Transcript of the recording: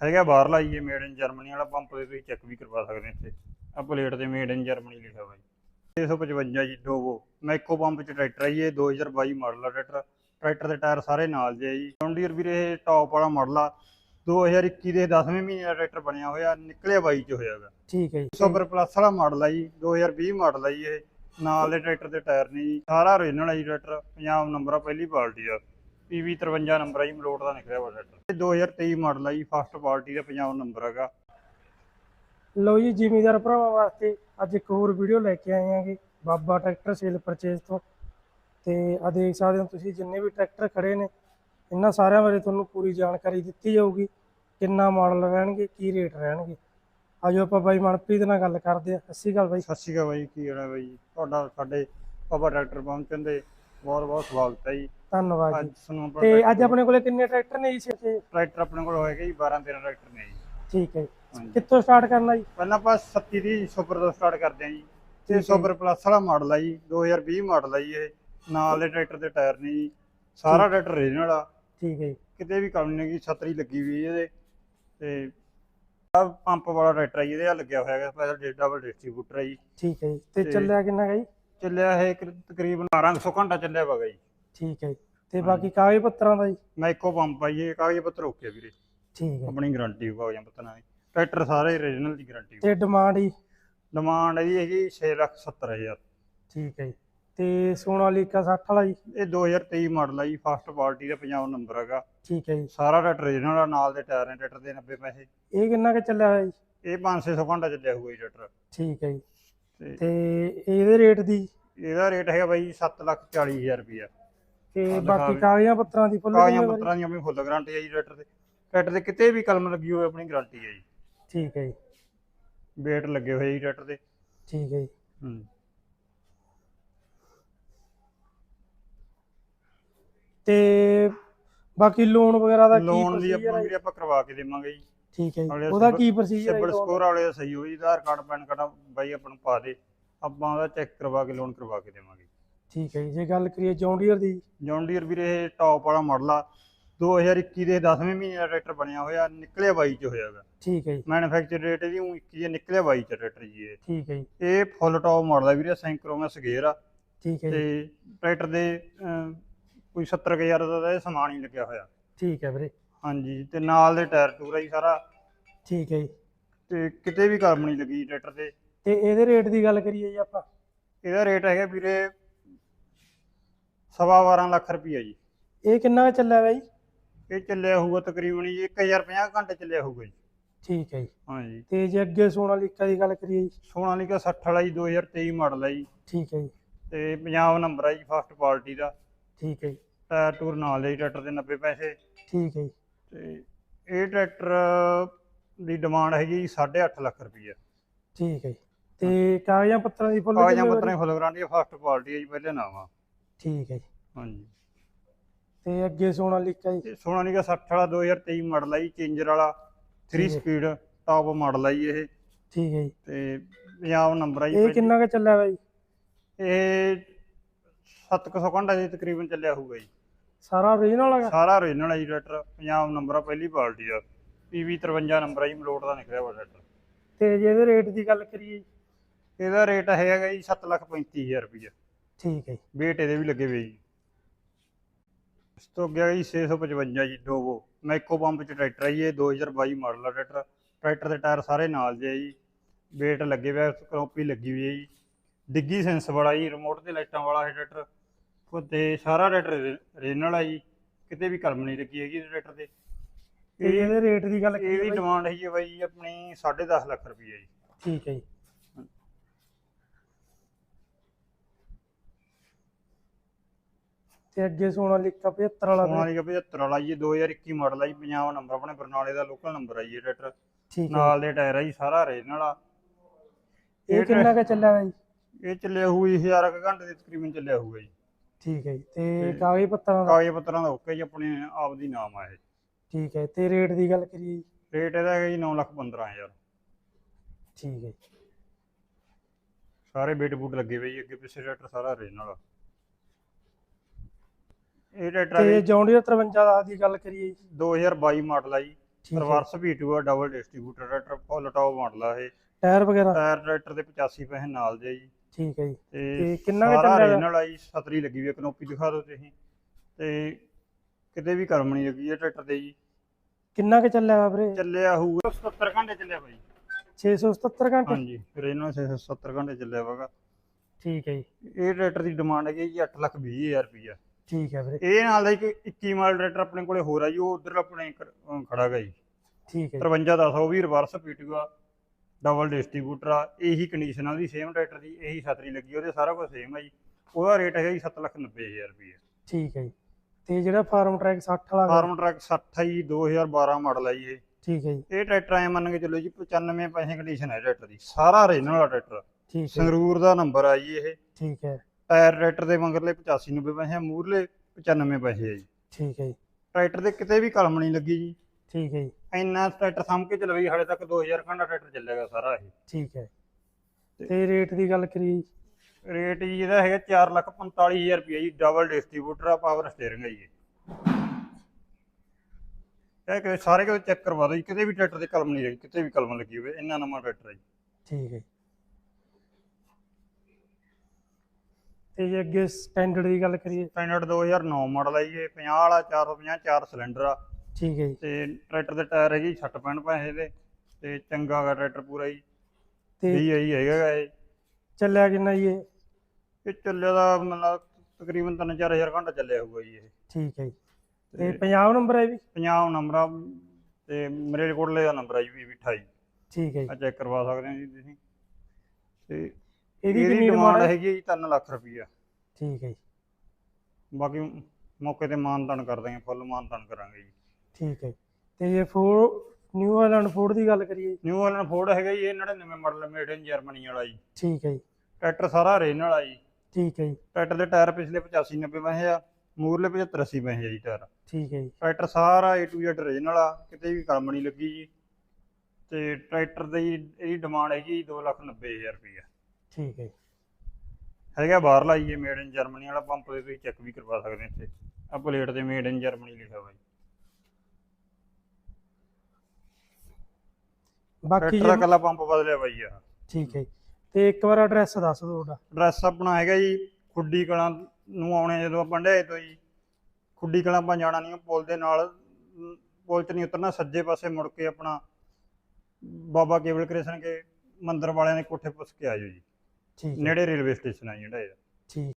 ਹੈਗਾ ਬਾਹਰਲਾ ਜੀ ਮੇਡ ਇਨ ਜਰਮਨੀ ਵਾਲਾ ਪੰਪ ਦੇ ਤੁਸੀਂ ਚੈੱਕ ਵੀ ਕਰਵਾ ਸਕਦੇ ਇੱਥੇ। ਆ ਪਲੇਟ ਤੇ ਮੇਡ ਇਨ ਜਰਮਨੀ ਲਿਖਿਆ ਹੋਇਆ ਜੀ। 655 ਜੀ ਡੋਵੋ ਮੈਕੋ ਪੰਪ ਚ ਟਰੈਕਟਰ ਹੈ ਜੀ ਇਹ 2022 ਮਾਡਲ ਆ ਟਰੈਕਟਰ ਟਰੈਕਟਰ ਦੇ ਟਾਇਰ ਸਾਰੇ ਨਾਲ ਜੇ ਆ ਜੀ। ਜੌਂਡੀਅਰ ਵੀਰੇ ਇਹ ਟੌਪ ਵਾਲਾ ਮਾਡਲ ਆ। 2021 ਦੇ 10ਵੇਂ ਮਹੀਨੇ ਦਾ ਟਰੈਕਟਰ ਬਣਿਆ ਹੋਇਆ ਨਿਕਲਿਆ 22 ਚ ਹੋਇਆਗਾ ਠੀਕ ਹੈ ਜੀ। ਸੁਪਰ ਪਲੱਸ ਵਾਲਾ ਮਾਡਲ ਆ ਜੀ 2020 ਮਾਡਲ ਆ ਜੀ ਇਹ। ਨਾਲ ਦੇ ਟਰੈਕਟਰ ਦੇ ਟਾਇਰ ਨੇ ਜੀ। ਸਾਰਾ ਓਰੀਜਨਲ ਆ ਜੀ ਟਰੈਕਟਰ ਪੰਜਾਬ ਨੰਬਰ ਆ ਪਹਿਲੀ ਪਾਰਟੀ ਆ। PV 53 ਨੰਬਰ ਆ ਜੀ ਮਲੋਟ ਦਾ ਨਿਕਲਿਆ ਵਾ ਟਰੈਕਟਰ ਇਹ 2023 ਮਾਡਲ ਆ ਜੀ ਫਸਟ ਪਾਰਟੀ ਦਾ ਪੰਜਾਬ ਨੰਬਰ ਹੈਗਾ। ਲਓ ਜੀ ਜ਼ਿਮੀਦਾਰ ਭਰਾਵਾਂ ਵਾਸਤੇ ਅੱਜ ਇੱਕ ਹੋਰ ਵੀਡੀਓ ਲੈ ਕੇ ਆਏ ਆਂਗੇ ਬਾਬਾ ਟਰੈਕਟਰ ਸੇਲ ਪਰਚੇਸ ਤੋਂ। ਤੇ ਆ ਦੇਖ ਸਕਦੇ ਹੋ ਤੁਸੀਂ ਜਿੰਨੇ ਵੀ ਟਰੈਕਟਰ ਖੜੇ ਨੇ ਇਹਨਾਂ ਸਾਰਿਆਂ ਬਾਰੇ ਤੁਹਾਨੂੰ ਪੂਰੀ ਜਾਣਕਾਰੀ ਦਿੱਤੀ ਜਾਊਗੀ ਕਿੰਨਾ ਮਾਡਲ ਰਹਿਣਗੇ ਕੀ ਰੇਟ ਰਹਿਣਗੇ। ਆਜੋ ਆਪਾਂ ਬਾਈ ਮਨਪ੍ਰੀਤ ਨਾਲ ਗੱਲ ਕਰਦੇ ਆ ਸਤਿ ਸ਼੍ਰੀ ਅਕਾਲ ਬਾਈ। ਸਤਿ ਸ਼੍ਰੀ ਅਕਾਲ ਬਾਈ ਕੀ ਹਾਲ ਹੈ ਬਾਈ? ਤੁਹਾਡਾ ਸਾਡੇ ਬਾਬਾ ਟਰੈਕਟਰ ਪਹੁੰਚਣ ਦੇ ਬਹੁਤ ਬਹੁਤ ਸਵਾਗਤ ਹੈ ਜੀ। ਧੰਨਵਾਦ ਅੱਜ ਜੀ ਆਪਣਾ ਤੇ ਅੱਜ ਟਰੈਕਟਰ- ਆਪਣੇ ਕੋਲੇ ਕਿੰਨੇ ਟਰੈਕਟਰ ਨੇ ਜੀ ਇੱਥੇ ਟਰੈਕਟਰ ਆਪਣੇ ਕੋਲ ਹੋਏਗਾ ਜੀ 12 13 ਟਰੈਕਟਰ ਨੇ ਜੀ। ਠੀਕ ਹੈ ਜੀ। ਹਾਂਜੀ। ਕਿੱਥੋਂ ਸਟਾਰਟ ਕਰਨਾ ਜੀ? ਪਹਿਲਾਂ ਆਪਾਂ 37 ਦੀ ਸੁਪਰ ਤੋਂ ਸਟਾਰਟ ਕਰਦੇ ਹਾਂ ਜੀ। ਤੇ ਸੁਪਰ ਪਲੱਸ ਵਾਲਾ ਮਾਡਲ ਆ ਜੀ 2020 ਮਾਡਲ ਆ ਜੀ ਇਹ। ਨਾਲ ਦੇ ਟਰੈਕਟਰ ਦੇ ਟਾਇਰ ਨੇ ਜੀ। ਸਾਰਾ ਟਰੈਕਟਰ ਓਰੀਜਨਲ ਆ। ਠੀਕ ਹੈ ਜੀ। ਕਿਤੇ ਵੀ ਕੰਮ ਨਹੀਂ ਕੀ ਛਤਰੀ ਲੱਗੀ ਹੋਈ ਹੈ ਇਹਦੇ। ਤੇ ਆ ਪੰਪ ਵਾਲਾ ਟਰੈਕਟਰ ਆ ਜੀ ਇਹਦੇ ਆ ਲੱਗਿਆ ਹੋਇਆ ਹੈ ਸਪੈਸ਼ਲ ਡਬਲ ਡਿਸਟ੍ਰੀਬਿਊਟਰ ਹੈ ਜੀ। ਠੀਕ ਹੈ ਜੀ। ਤੇ ਤੇ- ਚੱਲਿਆ ਕਿੰਨਾ ਗਾ ਜੀ? ਚੱਲਿਆ ਇਹ ਕਰ- ਤਕਰੀਬਨ 1200 ਘੰਟਾ ਚੱਲਿਆ ਵਗਾ ਜੀ ਠੀਕ ਹੈ ਜੀ। ਤੇ ਬਾਕੀ ਕਾਗਜ਼ ਪੱਤਰਾਂ ਦਾ ਜੀ? ਮੈਕੋ ਪੰਪ ਆ ਜੀ ਇਹ ਕਾਗਜ਼ ਪੱਤਰ ਓਕੇ ਵੀਰੇ। ਠੀਕ ਹੈ। ਆਪਣੀ ਗਾਰੰਟੀ ਹੋਊਗਾ ਕਾਗਜ਼ਾਂ ਪੱਤਰਾਂ ਦੀ ਟਰੈਕਟਰ ਸਾਰੇ ਓਰੀਜਨਲ ਦੀ ਗਾਰੰਟੀ ਤੇ ਡਿਮਾਂਡ ਜੀ? ਡਿਮਾਂਡ ਇਹਦੀ ਹੈਗੀ 670000 ਠੀਕ ਹੈ ਜੀ। ਤੇ ਸੋਨਾਲੀਕਾ 60 ਵਾਲਾ ਜੀ? ਇਹ 2023 ਮਾਡਲ ਆ ਜੀ ਫਸਟ ਪਾਰਟੀ ਦਾ ਪੰਜਾਬ ਨੰਬਰ ਹੈਗਾ। ਠੀਕ ਹੈ ਜੀ। ਸਾਰਾ ਟਰੈਕਟਰ ਓਰੀਜਨਲ ਆ ਨਾਲ ਦੇ ਟਾਇਰ ਨੇ ਟਰੈਕਟਰ ਦੇ 90 ਪੈਸੇ। ਇਹ ਕਿੰਨਾ ਕੁ ਚੱਲਿਆ ਹੋਇਆ ਜੀ? ਇਹ 500 ਘੰਟਾ ਚੱਲਿਆ ਹੋਊਗਾ ਜੀ ਟਰੈਕਟਰ। ਠੀਕ ਹੈ ਜੀ। ਤੇ ਇਹਦੇ ਰੇਟ ਦੀ? ਇਹਦਾ ਰੇਟ ਹੈਗਾ ਬਾਈ 740000 ਰੁਪਇਆ। ਤੇ ਬਾਕੀ ਕਾਗਜ਼ਾਂ ਪੱਤਰਾਂ ਦੀ ਫੁੱਲ ਕਾਗਜ਼ਾਂ ਪੱਤਰਾਂ ਦੀ ਆਪਣੀ ਫੁੱਲ ਗਾਰੰਟੀ ਹੈ ਜੀ ਟਰੈਕਟਰ ਤੇ। ਟਰੈਕਟਰ ਤੇ ਕਿਤੇ ਵੀ ਕਲਮ ਲੱਗੀ ਹੋਵੇ ਆਪਣੀ ਗਾਰੰਟੀ ਹੈ ਜੀ। ਠੀਕ ਹੈ ਜੀ। ਵੇਟ ਲੱਗੇ ਹੋਏ ਜੀ ਟਰੈਕਟਰ ਤੇ। ਠੀਕ ਹੈ ਜੀ। ਹੂੰ। ਤੇ ਬਾਕੀ ਲੋਨ ਵਗੈਰਾ ਦਾ ਕੀ ਲੋਨ ਦੀ ਵੀਰੇ ਆਪਾਂ ਕਰਵਾ ਕੇ ਦੇਵਾਂਗੇ ਜੀ। ਠੀਕ ਹੈ ਜੀ। ਉਹਦਾ ਕੀ ਪ੍ਰੋਸੀਜਰ ਹੈ ਸਿਬਲ ਜੀ ਸਕੋਰ ਵਾਲੇ ਦਾ ਸਹੀ ਹੋਈ ਆਧਾਰ ਕਾਰਡ ਪੈਨ ਕਾਰਡ ਬਾਈ ਆਪਾਂ ਨੂੰ ਪਾ ਦੇ। ਆਪਾਂ ਉਹਦਾ ਚੈੱਕ ਕਰਵਾ ਕੇ ਲੋਨ ਕਰਵਾ ਕੇ ਦੇਵਾਂਗੇ। ਠੀਕ ਹੈ ਜੀ ਜੇ ਗੱਲ ਕਰੀਏ ਜੌਂਡੀਅਰ ਦੀ? ਜੌਨ ਡੀਅਰ ਵੀਰੇ ਇਹ ਟੌਪ ਵਾਲਾ ਮਾਡਲ ਆ। 2021 ਦੇ 10ਵੇਂ ਮਹੀਨੇ ਦਾ ਟਰੈਕਟਰ ਬਣਿਆ ਹੋਇਆ ਨਿਕਲਿਆ 22 ਚ ਹੋਇਆਗਾ ਠੀਕ ਹੈ ਜੀ। ਮੈਨੂਫੈਕਚਰ ਰੇਟ ਇਹਦੀ ਊਂ 21 ਹੈ ਨਿਕਲਿਆ 22 ਚ ਟਰੈਕਟਰ ਜੀ ਇਹ। ਠੀਕ ਹੈ ਜੀ। ਇਹ ਫੁੱਲ ਟੌਪ ਮਾਡਲ ਆ ਵੀਰੇ ਸੈਂਕਰੋਮੈਸ ਗੇਅਰ ਆ। ਠੀਕ ਹੈ ਜੀ। ਤੇ ਟਰੈਕਟਰ ਦੇ ਕੋਈ 70000 ਦਾ ਇਹ ਸਮਾਨ ਹੀ ਲੱਗਿਆ ਹੋਇਆ। ਠੀਕ ਹੈ ਵੀਰੇ। ਹਾਂਜੀ ਤੇ ਨਾਲ ਦੇ ਟਾਇਰ ਟੂਰ ਆ ਜੀ ਸਾਰਾ। ਠੀਕ ਹੈ ਜੀ। ਤੇ ਕਿਤੇ ਵੀ ਕੰਮ ਨਹੀਂ ਲੱਗੀ ਟਰੈਕਟਰ ਤੇ। ਤੇ ਇਹਦੇ ਰੇਟ ਦੀ ਗੱਲ ਕਰੀਏ ਜੀ ਆਪਾਂ? ਇਹਦਾ ਰੇਟ ਹੈਗਾ ਵੀਰੇ ਸਵਾ 12 ਲੱਖ ਰੁਪਈਆ ਜੀ। ਇਹ ਕਿੰਨਾ ਚੱਲਿਆ ਹੋਇਆ ਜੀ? ਇਹ ਚੱਲਿਆ ਹੋਊਗਾ ਤਕਰੀਬਨ ਜੀ 1050 ਘੰਟੇ ਚੱਲਿਆ ਹੋਊਗਾ ਜੀ। ਠੀਕ ਹੈ ਜੀ। ਹਾਂਜੀ। ਤੇ ਜੇ ਅੱਗੇ ਸੋਨਾਲੀਕਾ ਦੀ ਗੱਲ ਕਰੀਏ ਜੀ? ਸੋਨਾਲੀਕਾ 60 ਵਾਲਾ ਜੀ 2023 ਮਾਡਲ ਹੈ ਜੀ। ਠੀਕ ਹੈ ਜੀ। ਤੇ ਪੰਜਾਬ ਨੰਬਰ ਹੈ ਜੀ ਫਸਟ ਪਾਰਟੀ ਦਾ। ਠੀਕ ਹੈ ਜੀ। ਟਾਇਰ ਟੂਰ ਨਾਲ ਦੇ ਜੀ ਟਰੈਕਟਰ ਦੇ 90 ਪੈਸੇ। ਠੀਕ ਹੈ ਜੀ। ਤੇ ਇਹ ਟਰੈਕਟਰ ਦੀ ਡਿਮਾਂਡ ਹੈਗੀ ਜੀ 8.5 ਲੱਖ ਰੁਪਈਆ। ਠੀਕ ਹੈ ਜੀ। ਤੇ ਕਾਗਜ਼ਾਂ ਪੱਤਰਾਂ ਦੀ ਫੁੱਲ ਕਾਗਜ਼ਾਂ? ਪੱਤਰਾਂ ਫੁੱਲ ਗਾਰੰਟੀ ਫਸਟ ਪਾਰਟੀ ਹੈ ਜੀ ਪਹਿਲੇ ਨਾਮ ਆ। ਠੀਕ ਹੈ ਜੀ। ਹਾਂਜੀ। ਤੇ ਅੱਗੇ ਸੋਨਾਲੀਕਾ ਜੀ? ਸੋਨਾਲੀਕਾ 60 ਵਾਲਾ 2023 ਮਾਡਲ ਹੈ ਜੀ ਚੇਂਜਰ ਵਾਲਾ 3 ਠੀਕ ਹੈ। ਸਪੀਡ ਟਾਪ ਮਾਡਲ ਹੈ ਜੀ ਇਹ। ਠੀਕ ਹੈ ਜੀ। ਤੇ ਪੰਜਾਬ ਨੰਬਰ ਹੈ ਜੀ ਇਹ ਕਿੰਨਾ ਕੁ ਚੱਲਿਆ ਹੋਇਆ ਜੀ? ਇਹ 700 ਘੰਟਾ ਜੀ ਤਕਰੀਬਨ ਚੱਲਿਆ ਹੋਊਗਾ ਜੀ। ਸਾਰਾ ਓਰੀਜਨਲ ਹੈਗਾ? ਸਾਰਾ ਓਰੀਜਨਲ ਹੈ ਜੀ ਟਰੈਕਟਰ ਪੰਜਾਬ ਨੰਬਰ ਆ ਪਹਿਲੀ ਪਾਰਟੀ ਦਾ PV 53 ਨੰਬਰ ਹੈ ਜੀ ਮਲੋਟ ਦਾ ਨਿਕਲਿਆ ਵਾ ਟਰੈਕਟਰ ਤੇ ਜੇ ਇਹਦੇ ਰੇਟ ਦੀ ਗੱਲ ਕਰੀਏ? ਇਹਦਾ ਰੇਟ ਹੈਗਾ ਜੀ 735000 ਰੁਪਏ ਠੀਕ ਹੈ ਜੀ। ਇਹਦੇ ਵੀ ਲੱਗੇ ਹੋਏ ਜੀ। ਇਸ ਤੋਂ ਅੱਗੇ ਆ ਜੀ 655 ਜੀ ਡੋਵੋ ਮੈਕੋ ਪੰਪ ਚ ਟਰੈਕਟਰ ਹੈ ਜੀ ਇਹ 2022 ਮਾਡਲ ਆ। ਟਰੈਕਟਰ ਟਰੈਕਟਰ ਦੇ ਟਾਇਰ ਸਾਰੇ ਨਾਲ ਦੇ ਆ ਜੀ। ਵੇਟ ਲੱਗੇ ਹੋਇਆ ਕਰੋਪੀ ਲੱਗੀ ਹੋਈ ਹੈ ਜੀ। ਡਿੱਗੀ ਸੈਂਸ ਵਾਲਾ ਜੀ ਰਿਮੋਟ ਤੇ ਲਾਈਟਾਂ ਵਾਲਾ ਇਹ ਟਰੈਕਟਰ ਉਹ ਤੇ ਸਾਰਾ ਟਰੈਕਟਰ ਰੀਜਨਲ ਆ ਜੀ ਕਿਤੇ ਵੀ ਕਲਮ ਨਹੀਂ ਲੱਗੀ ਹੈਗੀ ਟਰੈਕਟਰ ਤੇ। ਇਹਦੇ ਰੇਟ ਦੀ ਗੱਲ ਇਹਦੀ ਕਰੀਏ ਬਾਈ, ਡਿਮਾਂਡ ਹੈਗੀ ਹੈ ਬਾਈ ਜੀ ਆਪਣੀ 10.5 ਲੱਖ ਰੁਪਏ ਜੀ। ਠੀਕ ਹੈ ਜੀ। ਤੇ ਅੱਗੇ ਸੋਨਾਲੀਕਾ 75 ਵਾਲਾ ਵੀਰੇ, ਸੋਨਾਲੀਕਾ 75 ਵਾਲਾ ਜੀ ਇਹ 2021 ਮਾਡਲ ਆ ਜੀ ਪੰਜਾਬ ਨੰਬਰ ਆਪਣੇ ਬਰਨਾਲੇ ਦਾ ਲੋਕਲ ਨੰਬਰ ਆ ਜੀ ਇਹ ਟਰੈਕਟਰ ਠੀਕ ਹੈ ਨਾਲ ਦੇ ਟਾਇਰ ਆ ਜੀ ਸਾਰਾ ਰੀਜਨਲ ਆ ਇਹ ਕਿੰਨਾ ਕੁ ਚੱਲਿਆ ਹੋਇਆ ਜੀ? ਇਹ ਚੱਲਿਆ ਹੋਊ ਜੀ 1000 ਕੁ ਘੰਟੇ ਦੇ ਤਕਰੀਬਨ ਚੱਲਿਆ ਹੋਊਗਾ ਜੀ। ਠੀਕ ਹੈ ਜੀ ਤੇ ਤੇ- ਕਾਗਜ਼ ਪੱਤਰਾਂ ਦਾ? ਕਾਗਜ਼ ਪੱਤਰਾਂ ਦਾ ਓਕੇ ਜੀ ਆਪਣੇ ਆਪ ਦੀ ਨਾਮ ਆ ਇਹ। ਠੀਕ ਹੈ ਤੇ ਰੇਟ ਦੀ ਗੱਲ ਕਰੀਏ ਜੀ? ਰੇਟ ਇਹਦਾ ਹੈਗਾ ਜੀ 9 ਲੱਖ 15000 ਠੀਕ ਹੈ ਜੀ। ਸਾਰੇ ਬੇਟ ਬੂਟ ਲੱਗੇ ਹੋਏ ਜੀ ਅੱਗੇ ਪਿੱਛੇ ਟਰੈਕਟਰ ਸਾਰਾ ਰੀਜਨਲ ਆ। ਇਹ ਟਰੈਕਟਰ ਤੇ ਜੌਂਡੀਅਰ 53 ਦਾ ਦੀ ਗੱਲ ਕਰੀਏ ਜੀ? 2022 ਮਾਡਲ ਆ ਜੀ। ਠੀਕ ਹੈ। ਰਿਵਰਸ V2 ਆ double distributor tractor full top model ਆ ਇਹ। ਟਾਇਰ ਵਗੈਰਾ? ਟਾਇਰ ਟਰੈਕਟਰ ਦੇ 85 ਪੈਸੇ ਨਾਲ ਦੇ ਜੀ। ਠੀਕ ਹੈ ਜੀ। ਤੇ ਤੇ ਕਿੰਨਾ ਕੁ ਸਾਰਾ ਚੱਲਿਆ original ਆ ਜੀ ਸਤਰੀ ਲੱਗੀ ਹੋਈ ਹੈ ਕਨੋਪੀ ਦਿਖਾ ਦਿਓ ਤੁਸੀਂ। ਤੇ ਕਿਤੇ ਵੀ ਕਰਮ ਨਹੀਂ ਲੱਗੀ ਹੈ ਟਰੈਕਟਰ ਦੇ ਜੀ। ਕਿੰਨਾ ਕੁ ਚੱਲਿਆ ਵਾ ਵੀਰੇ? ਚੱਲਿਆ ਹੋਊਗਾ। 70 ਘੰਟੇ ਚੱਲਿਆ ਬਾਈ 677 ਘੰਟੇ? ਹਾਂਜੀ ਰੀਨੋ 670 ਘੰਟੇ ਚੱਲਿਆ ਹੋਗਾ ਠੀਕ ਹੈ ਜੀ। ਇਹ ਟਰੈਕਟਰ ਦੀ ਡਿਮਾਂਡ ਹੈਗੀ ਜੀ 8 ਲੱਖ 20 ਹਜ਼ਾਰ ਰੁਪਈਆ। ਠੀਕ ਹੈ ਵੀਰੇ। ਇਹ ਨਾਲ ਦਾ ਇੱਕ 21 ਮਾਡਲ ਟਰੈਕਟਰ ਆਪਣੇ ਕੋਲੇ ਹੋਰ ਆ ਜੀ ਉਹ ਉਧਰ ਆਪਣੇ ਅਹ ਖੜਾ ਗਾ ਜੀ। ਠੀਕ ਹੈ ਜੀ, 53 10 ਉਹ ਵੀ ਰਿਵਰਸ ਪੀਟੂ ਆ ਡਬਲ ਡਿਸਟ੍ਰੀਬਿਊਟਰ ਆ ਇਹੀ ਕੰਡੀਸ਼ਨ ਆ ਉਹਦੀ ਸੇਮ ਟਰੈਕਟਰ ਦੀ ਇਹੀ ਛਤਰੀ ਲੱਗੀ ਉਹਦੇ ਸਾਰਾ ਕੁਝ ਸੇਮ ਆ ਜੀ। ਉਹਦਾ ਰੇਟ ਹੈਗਾ ਜੀ 7 ਲੱਖ 90 ਹਜ਼ਾਰ ਰੁਪਈਆ ਠੀਕ ਹੈ ਜੀ। ਤੇ ਜਿਹੜਾ ਫਾਰਮ ਟਰੈਕ 60 ਵਾਲਾ ਫਾਰਮ ਟਰੱਕ 60 ਆ ਜੀ 2012 ਮਾਡਲ ਆ ਜੀ ਇਹ। ਠੀਕ ਹੈ ਜੀ। ਇਹ ਟਰੈਕਟਰ ਐ ਮੰਨ ਕੇ ਚੱਲੋ ਜੀ 95 ਪੈਸੇ ਕੰਡੀਸ਼ਨ ਹੈ ਟਰੈਕਟਰ ਦੀ। ਸਾਰਾ ਓਰੀਜਨਲ ਆ ਟਰੈਕਟਰ ਠੀਕ ਹੈ ਸੰਗਰੂਰ ਦਾ ਨੰਬਰ ਆ ਜੀ ਇਹ। ਠੀਕ ਹੈ। ਟਾਇਰ ਟਰੈਕਟਰ ਦੇ ਮਗਰਲੇ 85 90 ਪੈਸੇ ਮੂਰਲੇ 95 ਪੈਸੇ ਆ ਜੀ। ਠੀਕ ਹੈ ਜੀ। ਟਰੈਕਟਰ ਦੇ ਕਿਤੇ ਵੀ ਕਲਮ ਨਹੀਂ ਲੱਗੀ ਜੀ। ਠੀਕ ਹੈ ਜੀ। ਇੰਨਾ ਟਰੈਕਟਰ ਸਾਂਭ ਕੇ ਚਲਵਾਈ ਹਾਲੇ ਤੱਕ 2000 ਘੰਟਾ ਟਰੈਕਟਰ ਚੱਲੇਗਾ ਸਾਰਾ ਇਹ। ਠੀਕ ਹੈ। ਤੇ ਰੇਟ ਦੀ ਗੱਲ ਕਰੀਏ ਰੇਟ ਜੀ ਇਹਦਾ ਹੈਗਾ 4 ਲੱਖ 45000 ਰੁਪਏ ਜੀ ਡਬਲ ਡਿਸਟ੍ਰੀਬਿਊਟਰ ਆ ਪਾਵਰ ਸਟੀਅਰਿੰਗ ਹੈ ਜੀ ਇਹ। ਕਿ ਸਾਰੇ ਕਿਤੇ ਚੈੱਕ ਕਰਵਾ ਦਿਓ ਜੀ ਕਿਤੇ ਵੀ ਟਰੈਕਟਰ ਦੇ ਕਲਮ ਨਹੀਂ ਲੱਗੀ ਕਿਤੇ ਵੀ ਕਲਮ ਲੱਗੀ ਹੋਵੇ ਇੰਨਾ ਨਵਾਂ ਟਰੈਕਟਰ ਹੈ ਜੀ। ਠੀਕ ਹੈ। ਤੇ ਜੇ ਅੱਗੇ ਸਟੈਂਡਰਡ ਦੀ ਗੱਲ ਕਰੀਏ। ਸਟੈਂਡਰਡ 2009 ਮਾਡਲ ਹੈ ਜੀ ਇਹ 50 ਵਾਲਾ 450 ਚਾਰ ਸਿਲੰਡਰ ਆ। ਠੀਕ ਹੈ ਜੀ। ਤੇ ਟਰੈਕਟਰ ਦੇ ਟਾਇਰ ਹੈ ਜੀ 60 ਪੈਣ ਪੈਸੇ ਦੇ ਤੇ ਚੰਗਾ ਗਾ ਟਰੈਕਟਰ ਪੂਰਾ ਜੀ। ਤੇ ਵੀ ਆਈ ਹੈਗਾ ਗਾ ਇਹ। ਚੱਲਿਆ ਕਿੰਨਾ ਜੀ ਇਹ? ਇਹ ਚੱਲਿਆ ਦਾ ਮਤਲਬ ਤਕਰੀਬਨ 3-4000 ਘੰਟਾ ਚੱਲਿਆ ਹੋਊਗਾ ਜੀ ਇਹ। ਠੀਕ ਹੈ ਜੀ। ਤੇ ਪੰਜਾਬ ਨੰਬਰ ਹੈ ਵੀ? 50 ਨੰਬਰ ਆ ਤੇ ਮੇਰੇ ਕੋਲੇ ਦਾ ਨੰਬਰ ਆ ਜੀ ਵੀ 28 ਠੀਕ ਹੈ ਜੀ। ਆ ਚੈੱਕ ਕਰਵਾ ਸਕਦੇ ਹੋ ਜੀ ਤੁਸੀਂ। ਤੇ ਇਹਦੀ ਡਿਮਾਂਡ ਹੈ? ਹੈਗੀ ਹੈ ਜੀ 3 ਲੱਖ ਰੁਪਈਆ। ਠੀਕ ਹੈ ਜੀ। ਬਾਕੀ ਮੌਕੇ ਤੇ ਮਾਨਤਾਨ ਕਰ ਦਾਂਗੇ ਫੁੱਲ ਮਾਨਤਾਨ ਕਰਾਂਗੇ ਜੀ। ਠੀਕ ਹੈ। ਤੇ ਜੇ ਫੋਰ ਨਿਊ ਆਇਲੈਂਡ ਫੋਰਡ ਦੀ ਗੱਲ ਕਰੀਏ ਨਿਊ ਹਾਲੈਂਡ ਫੋਰਡ ਹੈਗਾ ਜੀ ਇਹ 99 ਮਾਡਲ ਮੇਡ ਇਨ ਜਰਮਨੀ ਵਾਲਾ ਜੀ। ਠੀਕ ਹੈ ਜੀ। ਟਰੈਕਟਰ ਸਾਰਾ ਓਰੀਜਨਲ ਆ ਜੀ। ਠੀਕ ਹੈ ਜੀ। ਟਰੈਕਟਰ ਦੇ ਟਾਇਰ ਪਿਛਲੇ 85 90 ਪੈਸੇ ਆ ਮੂਰਲੇ 75 80 ਪੈਸੇ ਆ ਜੀ ਟਾਇਰ ਠੀਕ ਹੈ ਜੀ। ਟਰੈਕਟਰ ਸਾਰਾ A to Z ਓਰੀਜਨਲ ਆ ਕਿਤੇ ਵੀ ਕੰਮ ਨਹੀਂ ਲੱਗੀ ਜੀ। ਤੇ ਟਰੈਕਟਰ ਦੀ ਇਹਦੀ ਡਿਮਾਂਡ ਹੈਗੀ 290000 ਰੁਪਈਆ। ਠੀਕ ਹੈ ਜੀ। ਹੈਗਾ ਬਾਹਰਲਾ ਜੀ ਇਹ ਮੇਡ ਇਨ ਜਰਮਨੀ ਵਾਲਾ ਪੰਪ ਦੇ ਤੁਸੀਂ ਚੈੱਕ ਵੀ ਕਰਵਾ ਸਕਦੇ ਇੱਥੇ। ਆ ਪਲੇਟ ਤੇ ਮੇਡ ਇਨ ਜਰਮਨੀ ਲਿਖਿਆ ਹੋਇਆ ਜੀ। ਬਾਕੀ ਟਰੈਕਟਰ ਦਾ ਕੱਲਾ ਪੰਪ ਬਦਲਿਆ ਬਾਈ ਆ। ਠੀਕ ਹੈ ਜੀ। ਤੇ ਇੱਕ ਵਾਰ ਐਡਰੈਸ ਦੱਸ ਦਿਓ ਤੁਹਾਡਾ। ਐਡਰੈਸ ਆਪਣਾ ਹੈਗਾ ਜੀ ਖੁੱਡੀ ਕਲਾਂ ਨੂੰ ਆਉਣੇ ਜਦੋਂ ਆਪਾਂ ਢਾਏ ਤੋਂ ਜੀ। ਖੁੱਡੀ ਕਲਾਂ ਆਪਾਂ ਜਾਣਾ ਨਹੀਂ ਪੁਲ ਦੇ ਨਾਲ ਅਮ, ਪੁਲ 'ਚ ਨਹੀਂ ਉਤਰਨਾ ਸੱਜੇ ਪਾਸੇ ਮੁੜ ਕੇ ਆਪਣਾ ਬਾਬਾ ਕੇਬਲ ਕ੍ਰਿਸ਼ਨ ਕੇ ਮੰਦਿਰ ਵਾਲਿਆਂ ਦੇ ਕੋਠੇ ਪੁੱਛ ਕੇ ਆਇਓ ਜੀ। ਠੀਕ ਹੈ। ਨੇੜੇ ਰੇਲਵੇ ਸਟੇਸ਼ਨ ਆ ਜੀ ਦਾ ਠੀਕ।